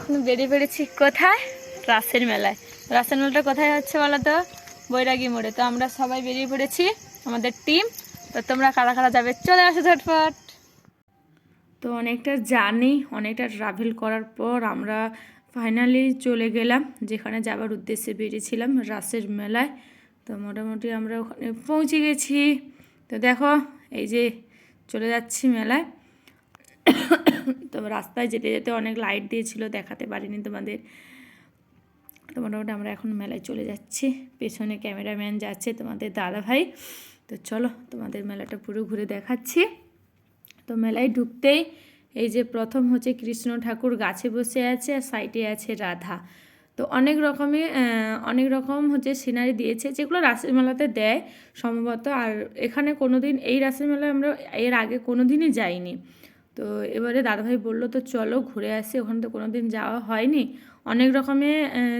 এখন বেরিয়ে পড়েছি কোথায়? রাসের মেলায়। রাসের মেলাটা কোথায় হচ্ছে বলো তো বৈরাগী মোড়ে। তো আমরা সবাই বেরিয়ে পড়েছি, আমাদের টিম তো তোমরা কারা কারা যাবে? চলে আসো ঝটফট তো অনেকটা জানি অনেকটা ট্রাভেল করার পর আমরা ফাইনালি চলে গেলাম, যেখানে যাবার উদ্দেশ্যে বেরিয়েছিলাম রাসের মেলায়। তো মোটামুটি আমরা ওখানে পৌঁছে গেছি। তো দেখো, এই যে চলে যাচ্ছি মেলায়। তো রাস্তায় যেতে যেতে অনেক লাইট দিয়েছিল, দেখাতে পারিনি তোমাদের। তো মোটামুটি আমরা এখন মেলায় চলে যাচ্ছি। পেছনে ক্যামেরাম্যান যাচ্ছে তোমাদের দাদা ভাই তো চলো তোমাদের মেলাটা পুরো ঘুরে দেখাচ্ছি। তো মেলায় ঢুকতেই এই যে প্রথম হচ্ছে কৃষ্ণ ঠাকুর গাছে বসে আছে আর সাইডে আছে রাধা। তো অনেক রকমের অনেক রকম হচ্ছে সিনারি দিয়েছে, যেগুলো রাসের মেলাতে দেয় সম্ভবত। আর এখানে কোনো দিন এই রাসের মেলায় আমরা এর আগে কোনো দিনই যাইনি। তো এবারে দাদাভাই বলল, তো চলো ঘুরে আসি, ওখানে তো কোনো দিন যাওয়া হয়নি। অনেক রকমের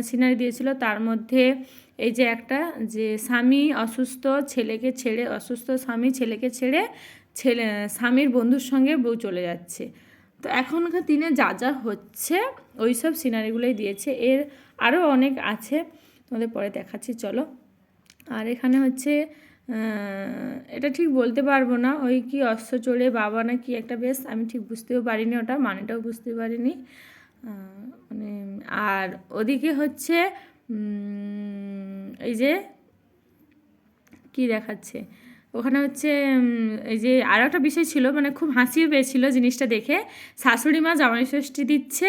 সিনারি দিয়েছিল। তার মধ্যে এই যে একটা যে স্বামী অসুস্থ, ছেলেকে ছেড়ে, অসুস্থ স্বামী ছেলেকে ছেড়ে ছেলে, স্বামীর বন্ধুর সঙ্গে বউ চলে যাচ্ছে। তো এখনকার দিনে যা যা হচ্ছে, ওই সব সিনারিগুলোই দিয়েছে। এর আরও অনেক আছে, তোমাদের পরে দেখাচ্ছি, চলো। আর এখানে হচ্ছে এটা ঠিক বলতে পারব না। ওই কি অশ্ব চড়ে বাবা না কি একটা বেশ, আমি ঠিক বুঝতেও পারিনি ওটা, মানেটাও বুঝতে পারিনি। মানে আর ওদিকে হচ্ছে এই যে, কি দেখাচ্ছে? ওখানে হচ্ছে এই যে আরও একটা বিষয় ছিল মানে খুব হাসিও পেয়েছিল জিনিসটা দেখে। শাশুড়ি মা জামাই ষষ্ঠী দিচ্ছে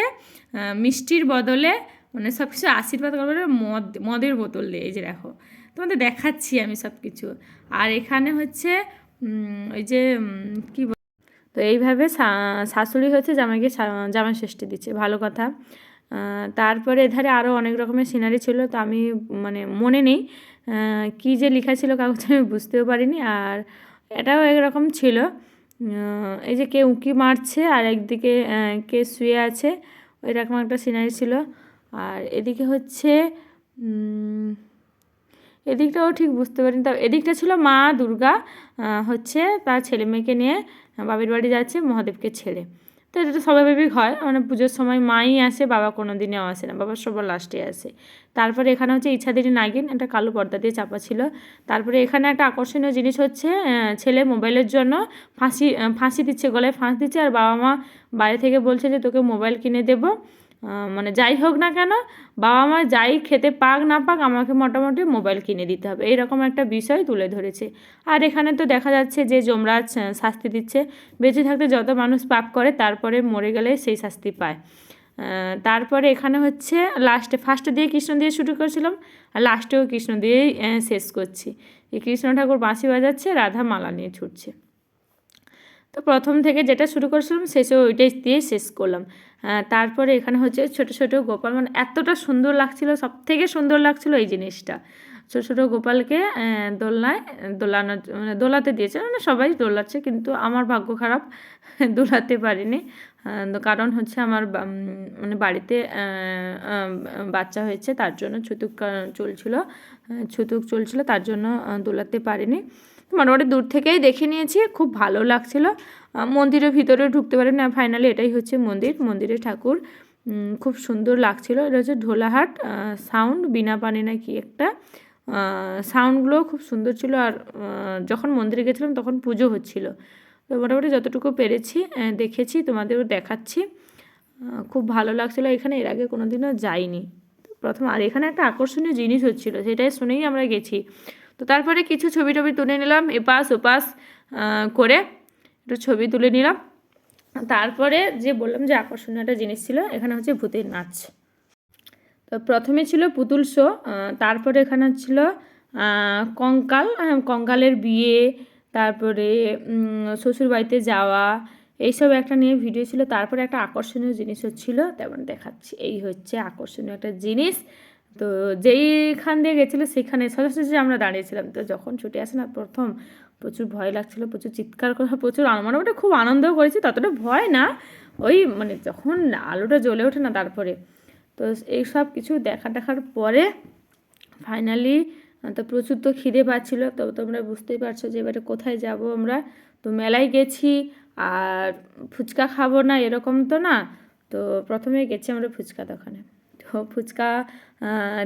মিষ্টির বদলে মানে সব কিছু আশীর্বাদ করবে মদ, মদের বোতল দিয়ে, এই যে দেখো। তোমাদের দেখাচ্ছি আমি সব কিছু আর এখানে হচ্ছে ওই যে কি তো এইভাবে শাশুড়ি হচ্ছে জামাইকে জামাই ষষ্ঠী দিচ্ছে, ভালো কথা। তারপরে এধারে আরও অনেক রকমের সিনারি ছিল, তো আমি মানে মনে নেই কী যে লেখা ছিল কাগজে আমি বুঝতেও পারিনি। আর এটাও একরকম ছিল এই যে কে উঁকি মারছে, আর একদিকে কে শুয়ে আছে ওই রকম একটা সিনারি ছিল। আর এদিকে হচ্ছে এদিকটাও ঠিক বুঝতে পারিনি। তা এদিকটা ছিল মা, দুর্গা হচ্ছে তার ছেলে মেয়েকে নিয়ে বাবির বাড়ি যাচ্ছে, মহাদেবকে ছেড়ে। তো এটা তো স্বাভাবিক হয় মানে পুজোর সময় মাই আসে, বাবা কোনো দিনেও আসে না, বাবা সবার লাস্টে আসে। তারপরে এখানে হচ্ছে ইচ্ছাদেরই নাগিন, একটা কালো পর্দা দিয়ে চাপা ছিল। তারপরে এখানে একটা আকর্ষণীয় জিনিস হচ্ছে ছেলে মোবাইলের জন্য ফাঁসি ফাঁসি দিচ্ছে, গলায় ফাঁস দিচ্ছে, আর বাবা মা বাইরে থেকে বলছে যে তোকে মোবাইল কিনে দেবো। মানে যাই হোক না কেন, বাবা মা যাই খেতে পাক না পাক আমাকে মোটামুটি মোবাইল কিনে দিতে হবে। এইরকম একটা বিষয় তুলে ধরেছে। আর এখানে তো দেখা যাচ্ছে যে যমরাজ শাস্তি দিচ্ছে। বেঁচে থাকতে যত মানুষ পাপ করে, তারপরে মরে গেলে সেই শাস্তি পায়। তারপরে এখানে হচ্ছে লাস্টে ফার্স্টে দিয়ে কৃষ্ণ দিয়ে শুরু করেছিলাম, আর লাস্টেও কৃষ্ণ দিয়েই শেষ করছি। এই কৃষ্ণ ঠাকুর বাঁশি বাজাচ্ছে, রাধা মালা নিয়ে ছুটছে। তো প্রথম থেকে যেটা শুরু করেছিলাম, শেষে ওইটাই দিয়ে শেষ করলাম। তারপরে এখানে হচ্ছে ছোট ছোট গোপাল মানে এতটা সুন্দর লাগছিল সব থেকে সুন্দর লাগছিল এই জিনিসটা। ছোটো ছোটো গোপালকে দোলনায় দোলানো মানে দোলাতে দিয়েছে মানে সবাই দোলাচ্ছে, কিন্তু আমার ভাগ্য খারাপ, দোলাতে পারিনি। কারণ হচ্ছে আমার মানে বাড়িতে বাচ্চা হয়েছে, তার জন্য ছুতুক চলছিল। ছুতুক চলছিল, তার জন্য দোলাতে পারিনি। মোটামুটি দূর থেকেই দেখে নিয়েছি, খুব ভালো লাগছিল। মন্দিরের ভিতরে ঢুকতে পারি না ফাইনালি এটাই হচ্ছে মন্দির। মন্দিরে ঠাকুর খুব সুন্দর লাগছিল। এটা হচ্ছে ঢোলাহাট সাউন্ড বিনা পানি না কি একটা। সাউন্ডগুলো খুব সুন্দর ছিল আর যখন মন্দিরে গেছিলাম তখন পুজো হচ্ছিল। তো মোটামুটি যতটুকু পেরেছি দেখেছি, তোমাদেরও দেখাচ্ছি। খুব ভালো লাগছিল, এখানে এর আগে কোনো দিনও যাইনি। প্রথম, আর এখানে একটা আকর্ষণীয় জিনিস হচ্ছিল, সেটাই শুনেই আমরা গেছি। তো তারপরে কিছু ছবি টবি তুলে নিলাম এপাশ ওপাশ করে একটু ছবি তুলে নিলাম। তারপরে যে বললাম যে আকর্ষণীয় একটা জিনিস ছিল এখানে হচ্ছে ভূতের নাচ। তো প্রথমে ছিল পুতুল শো তারপরে এখানে ছিল কঙ্কাল কঙ্কালের বিয়ে তারপরে উম, শ্বশুরবাড়িতে যাওয়া এইসব একটা নিয়ে ভিডিও ছিল। তারপরে একটা আকর্ষণীয় জিনিস হচ্ছিল তেমন দেখাচ্ছি। এই হচ্ছে আকর্ষণীয় একটা জিনিস। তো যেইখান দিয়ে গেছিল সেখানে সোজাসুজি আমরা দাঁড়িয়েছিলাম, তো যখন ছুটে আসে না প্রথম, প্রচুর ভয় লাগছিল, প্রচুর চিৎকার করা, প্রচুর মোটামুটি খুব আনন্দও করেছি, ততটা ভয় না। ওই মানে যখন আলোটা জ্বলে ওঠে না তারপরে। তো এই সব কিছু দেখা দেখার পরে ফাইনালি তো প্রচুর তো খিদে পাচ্ছিলো, তো তোমরা বুঝতেই পারছ যে এবারে কোথায় যাব আমরা। তো মেলায় গেছি, আর ফুচকা খাব না এরকম তো না, তো প্রথমে গেছি আমরা ফুচকা দোকানে। ফুচকা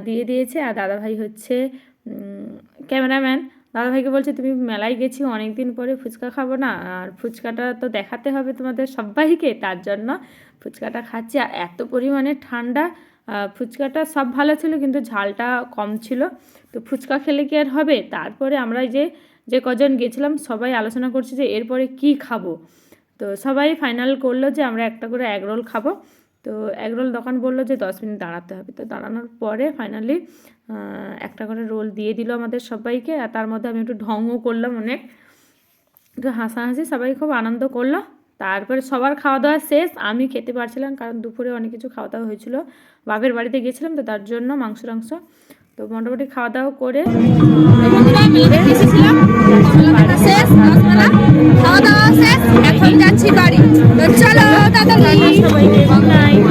দিয়ে দিয়েছে আর দাদাভাই হচ্ছে ক্যামেরাম্যান। দাদাভাইকে বলছে, তুমি মেলায় গেছি অনেক দিন পরে ফুচকা খাব না। আর ফুচকাটা তো দেখাতে হবে তোমাদের সবাইকে, তার জন্য ফুচকাটা খাচ্ছি। আর এত পরিমাণে ঠান্ডা ফুচকাটা সব ভালো ছিল, কিন্তু ঝালটা কম ছিল। তো ফুচকা খেলে কি আর হবে? তারপরে আমরা যে যে কজন গেছিলাম, সবাই আলোচনা করছি যে, এরপরে কি খাব? তো সবাই ফাইনাল করল যে, আমরা একটা করে এগরোল খাব। তো এগরোল দোকান বলল যে দশ মিনিট দাঁড়াতে হবে। তো দাঁড়ানোর পরে ফাইনালি একটা করে রোল দিয়ে দিল আমাদের সবাইকে আর তার মধ্যে আমি একটু ঢঙও করলাম অনেক। একটু হাসাহাসি, সবাই খুব আনন্দ করল। তারপরে সবার খাওয়া দাওয়া শেষ। আমি খেতে পারছিলাম কারণ দুপুরে অনেক কিছু খাওয়া দাওয়া হয়েছিল। বাপের বাড়িতে গেছিলাম তো তার জন্য মাংস টাংস তো মোটামুটি খাওয়া দাওয়া করে খাওয়া দাওয়া শেষ এখন যাচ্ছি বাড়ি। তো চলো নাইট